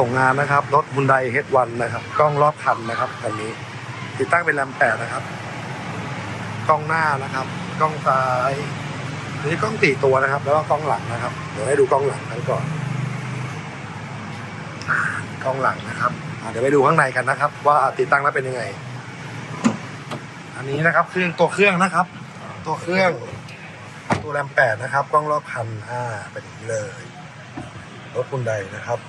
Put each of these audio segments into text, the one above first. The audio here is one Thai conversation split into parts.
ส่งงานนะครับ รถ Hyundai H1 นนะครับ กล้องรอบคันนะครับคันนี้ ติดตั้งเป็นแรมแปดนะครับ กล้องหน้านะครับ กล้องซ้ายอันนี้กล้องสี่ตัวนะครับ แล้วก็กล้องหลังนะครับ เดี๋ยวให้ดูกล้องหลังกันก่อนกล้องหลังนะครับเดี๋ยวไปดูข้างในกันนะครับ ว่าติดตั้งแล้วเป็นยังไง อันนี้นะครับเครื่องตัวเครื่องนะครับ ตัวเครื่องตัวแรมแปดนะครับ กล้องรอบคันอ่าเป็นอย่างนี้เลยรถคุณใดนะครับ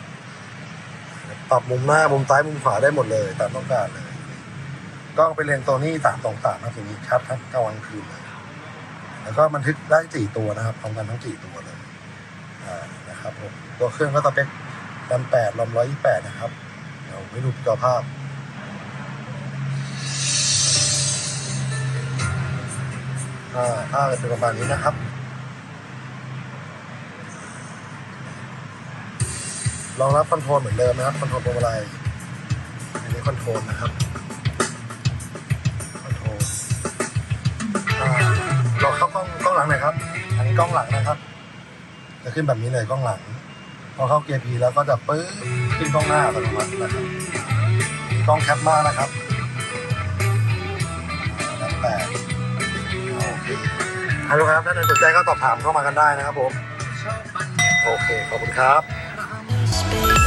ปรับมุมหน้ามุมซ้ายมุมขวาได้หมดเลยตามต้องการเลยกล้องเป็นเลนส์โซนี่สามสองสามนะทีนี้ชัดทั้งกลางวันคืนเลยแล้วก็บันทึกได้สี่ตัวนะครับพร้อมกันทั้งสี่ตัวเลยนะครับผมตัวเครื่องก็สเปคแรมแปดลำร้อยยี่แปดนะครับเดี๋ยวไม่ดูจอภาพอ่าถ้าเป็นประมาณนี้นะครับ รองรับคอนโทรลเหมือนเดิมนะครับคอนโทรลพวงมาลัยอันนี้คอนโทรลนะครับคอนโทรลเราเข้ากล้องกล้องหลังหน่อยครับ อันนี้กล้องหลังนะครับ จะขึ้นแบบนี้เลยกล้องหลัง พอเข้าเกียร์พีแล้วก็จะปื๊บขึ้นกล้องหน้าอัตโนมัตินะครับกล้องแคปมานะครับแล้วแต่โอเคฮัลโหลครับ ถ้าใครสนใจก็สอบถามเข้ามากันได้นะครับผม โอเค ขอบคุณครับ baby.